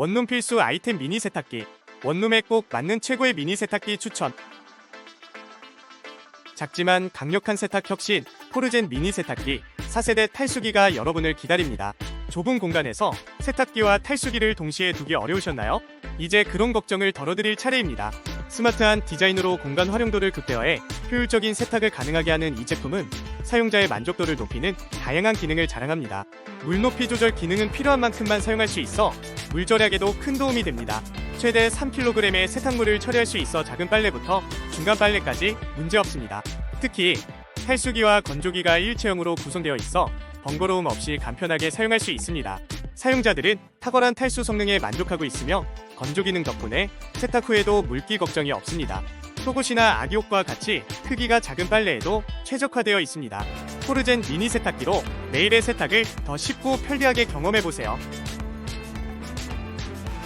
원룸 필수 아이템 미니 세탁기. 원룸에 꼭 맞는 최고의 미니 세탁기 추천. 작지만 강력한 세탁 혁신 포르젠 미니 세탁기 4세대 탈수기가 여러분을 기다립니다. 좁은 공간에서 세탁기와 탈수기를 동시에 두기 어려우셨나요? 이제 그런 걱정을 덜어드릴 차례입니다. 스마트한 디자인으로 공간 활용도를 극대화해 효율적인 세탁을 가능하게 하는 이 제품은 사용자의 만족도를 높이는 다양한 기능을 자랑합니다. 물 높이 조절 기능은 필요한 만큼만 사용할 수 있어 물 절약에도 큰 도움이 됩니다. 최대 3kg의 세탁물을 처리할 수 있어 작은 빨래부터 중간 빨래까지 문제없습니다. 특히 탈수기와 건조기가 일체형으로 구성되어 있어 번거로움 없이 간편하게 사용할 수 있습니다. 사용자들은 탁월한 탈수 성능에 만족하고 있으며 건조 기능 덕분에 세탁 후에도 물기 걱정이 없습니다. 속옷이나 아기옷과 같이 크기가 작은 빨래에도 최적화되어 있습니다. 포르젠 미니 세탁기로 매일의 세탁을 더 쉽고 편리하게 경험해 보세요.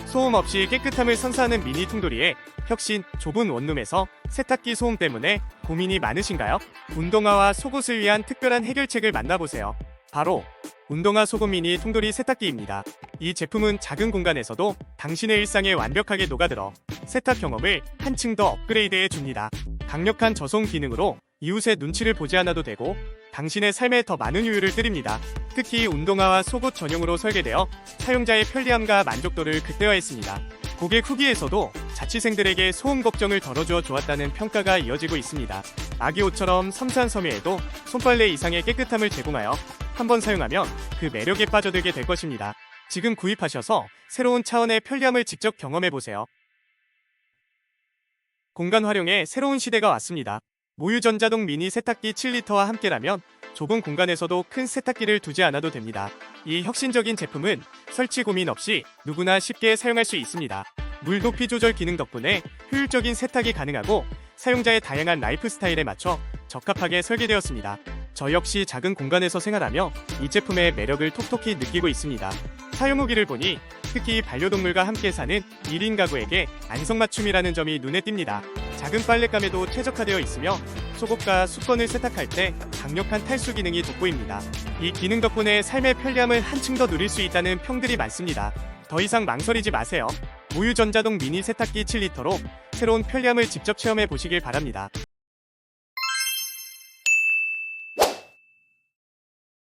소음 없이 깨끗함을 선사하는 미니 통돌이에 혁신 좁은 원룸에서 세탁기 소음 때문에 고민이 많으신가요? 운동화와 속옷을 위한 특별한 해결책을 만나보세요. 바로 운동화 소금 미니 통돌이 세탁기입니다. 이 제품은 작은 공간에서도 당신의 일상에 완벽하게 녹아들어 세탁 경험을 한층 더 업그레이드해 줍니다. 강력한 저송 기능으로 이웃의 눈치를 보지 않아도 되고 당신의 삶에 더 많은 유유를 드립니다. 특히 운동화와 속옷 전용으로 설계되어 사용자의 편리함과 만족도를 극대화했습니다. 고객 후기에서도 자취생들에게 소음 걱정을 덜어주어 좋았다는 평가가 이어지고 있습니다. 아기 옷처럼 섬세한 섬유에도 손빨래 이상의 깨끗함을 제공하여 한번 사용하면 그 매력에 빠져들게 될 것입니다. 지금 구입하셔서 새로운 차원의 편리함을 직접 경험해보세요. 공간 활용의 새로운 시대가 왔습니다. 모유 전자동 미니 세탁기 7리터와 함께라면 좁은 공간에서도 큰 세탁기를 두지 않아도 됩니다. 이 혁신적인 제품은 설치 고민 없이 누구나 쉽게 사용할 수 있습니다. 물 높이 조절 기능 덕분에 효율적인 세탁이 가능하고 사용자의 다양한 라이프 스타일에 맞춰 적합하게 설계되었습니다. 저 역시 작은 공간에서 생활하며 이 제품의 매력을 톡톡히 느끼고 있습니다. 사용 후기를 보니 특히 반려동물과 함께 사는 1인 가구에게 안성맞춤이라는 점이 눈에 띕니다. 작은 빨랫감에도 최적화되어 있으며 속옷과 수건을 세탁할 때 강력한 탈수 기능이 돋보입니다. 이 기능 덕분에 삶의 편리함을 한층 더 누릴 수 있다는 평들이 많습니다. 더 이상 망설이지 마세요. 모유 전자동 미니 세탁기 7리터로 새로운 편리함을 직접 체험해 보시길 바랍니다.